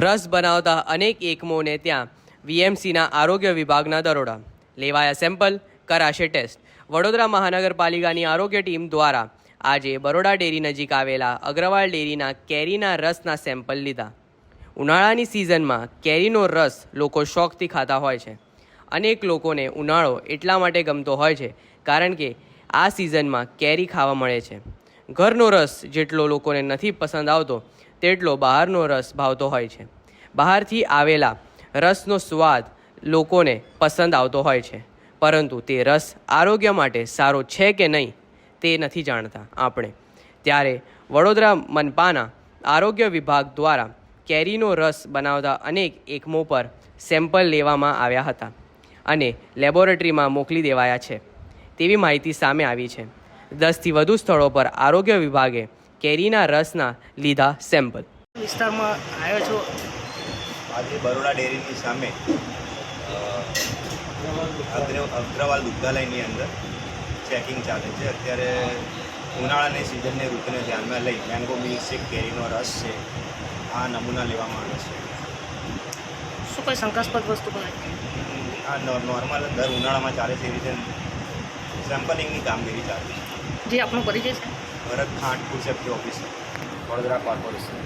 રસ બનાવતા અનેક એકમોને ત્યાં વીએમસીના આરોગ્ય વિભાગના દરોડા. લેવાયા સેમ્પલ, કરાશે ટેસ્ટ. વડોદરા મહાનગરપાલિકાની આરોગ્ય ટીમ દ્વારા આજે બરોડા ડેરી નજીક આવેલા અગ્રવાલ ડેરીના કેરીના રસના સેમ્પલ લીધા. ઉનાળાની સિઝનમાં કેરીનો રસ લોકો શોખથી ખાતા હોય છે. અનેક લોકોને ઉનાળો એટલા માટે ગમતો હોય છે કારણ કે આ સિઝનમાં કેરી ખાવા મળે છે. ઘરનો રસ જેટલો લોકોને નથી પસંદ આવતો, તેટલો બહારનો રસ ભાવતો હોય છે. બહારથી આવેલા રસનો સ્વાદ લોકોને પસંદ આવતો હોય છે. પરંતુ તે રસ આરોગ્ય માટે સારો છે કે નહીં તે નથી જાણતા આપણે. ત્યારે વડોદરા મનપાના આરોગ્ય વિભાગ દ્વારા કેરીનો રસ બનાવતા અનેક એકમો પર સેમ્પલ લેવામાં આવ્યા હતા અને લેબોરેટરીમાં મોકલી દેવાયા છે. તેવી માહિતી સામે આવી છે. દસથી વધુ સ્થળો પર આરોગ્ય વિભાગે કેરીના રસના લીધા સેમ્પલ. વિસ્તારમાં આવ્યો છું. આજે બરોડા ડેરીની સામે અગ્રવાલ દુગ્ધાલયની અંદર ચેકિંગ ચાલે છે. અત્યારે ઉનાળાની સિઝનની ઋતુને ધ્યાનમાં લઈ મેંગો મિલ્કશેક કેરીનો રસ છે આ નમૂના લેવામાં આવે છે. શું કોઈ શંકાસ્પદ વસ્તુ પણ આ નોર્મલ દર ઉનાળામાં ચાલે છે એ રીતે સેમ્પલિંગની કામગીરી ચાલે છે. જે આપણો પરિચય છે? Bharat Khant food safety officer Vadodara corporation